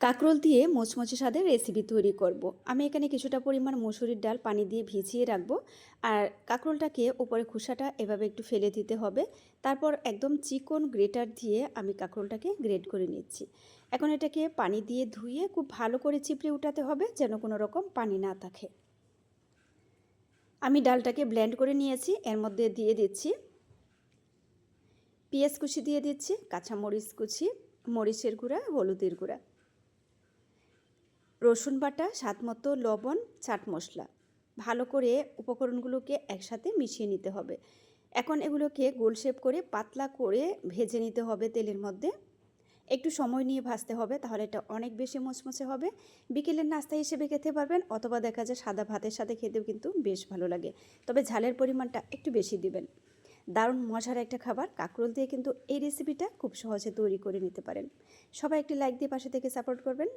কাঁকরোল দিয়ে মোচমোচে স্বাদের রেসিপি তৈরি করব। আমি এখানে কিছুটা পরিমাণ মসুরির ডাল, পানি দিয়ে ভিজিয়ে রাখব। আর কাঁকরোলটাকে উপরে খোসাটা এভাবে একটু ফেলে দিতে হবে। তারপর একদম চিকন গ্রেটার দিয়ে আমি কাঁকরোলটাকে গ্রেট করে নিচ্ছি। এখন এটাকে পানি দিয়ে ধুয়ে খুব ভালো করে চিপড়ে উঠাতে হবে যেন কোনো রকম পানি না থাকে। আমি ডালটাকে ব্লেন্ড করে নিয়েছি। এর মধ্যে দিয়ে দিচ্ছি পেঁয়াজ কুচি দিয়ে দিচ্ছি, কাঁচামরিচ কুচি, মরিচের গুঁড়া, হলুদের গুঁড়া। রসুন বাটা, স্বাদ মতো লবণ, চাট মশলা। ভালো করে উপকরণগুলোকে একসাথে মিশিয়ে নিতে হবে। এখন এগুলোকে গোল শেপ করে পাতলা করে ভেজে নিতে হবে তেলের মধ্যে। একটু সময় নিয়ে ভাজতে হবে, তাহলে এটা অনেক বেশি মচমচে হবে। বিকেলের নাস্তা হিসেবে খেতে পারবেন, অথবা দেখা যায় সাদা ভাতের সাথে খেতেও কিন্তু বেশ ভালো লাগে। তবে ঝালের পরিমাণটা একটু বেশি দিবেন। দারুণ মজার একটা খাবার, কাঁকরোল দিয়ে কিন্তু এই রেসিপিটা খুব সহজে তৈরি করে নিতে পারেন। সবাই একটি লাইক দিয়ে পাশে থেকে সাপোর্ট করবেন।